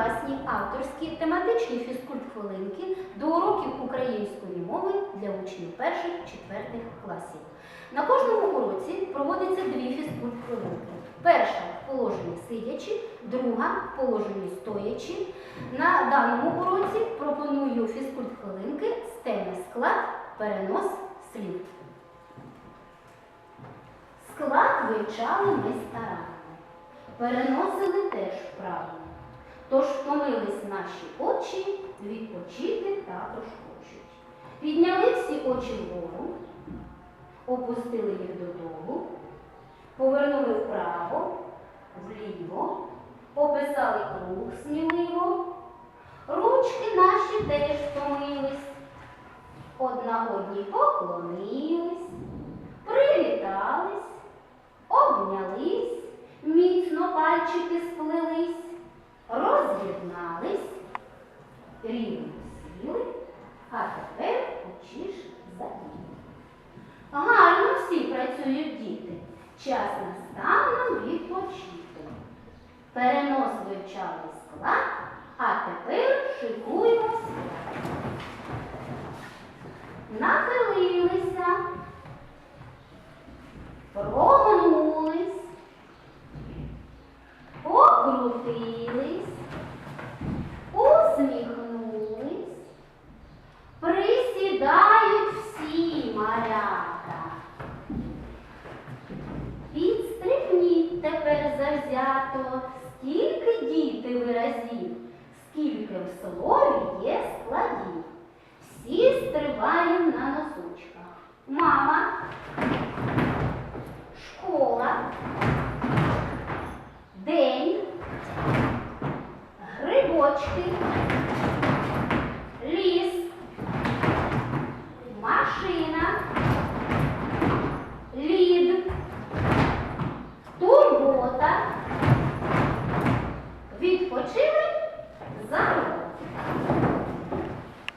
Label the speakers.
Speaker 1: власні авторські тематичні фізкульт-хвилинки до уроків української мови для учнів перших-четвертих класів. На кожному уроці проводиться дві фізкульт-хвилинки. Перша в положенні сидячи, друга в положенні стоячи. На даному уроці пропоную фізкульт-хвилинки з склад, перенос слів. Склад вивчали ми старанно, переносили теж вправно. Тож втомились наші очі, відпочити також хочуть. Підняли всі очі вгору, опустили їх додолу, повернули вправо, вліво, описали круг сміливо. Ручки наші теж втомились, одна одній поклонились, привітались, обнялись, міцно пальчики рівно сіли, а тепер учиш заділи. Гарно всі працюють діти. Час настав нам відпочити. Перенос вивчали склад, а тепер шикуємо Нахилилися, свято, скільки діти виразів, скільки в слові є складів. Всі стриваємо на носочках. Мама, школа, день, грибочки, ліс, машина. відпочили за.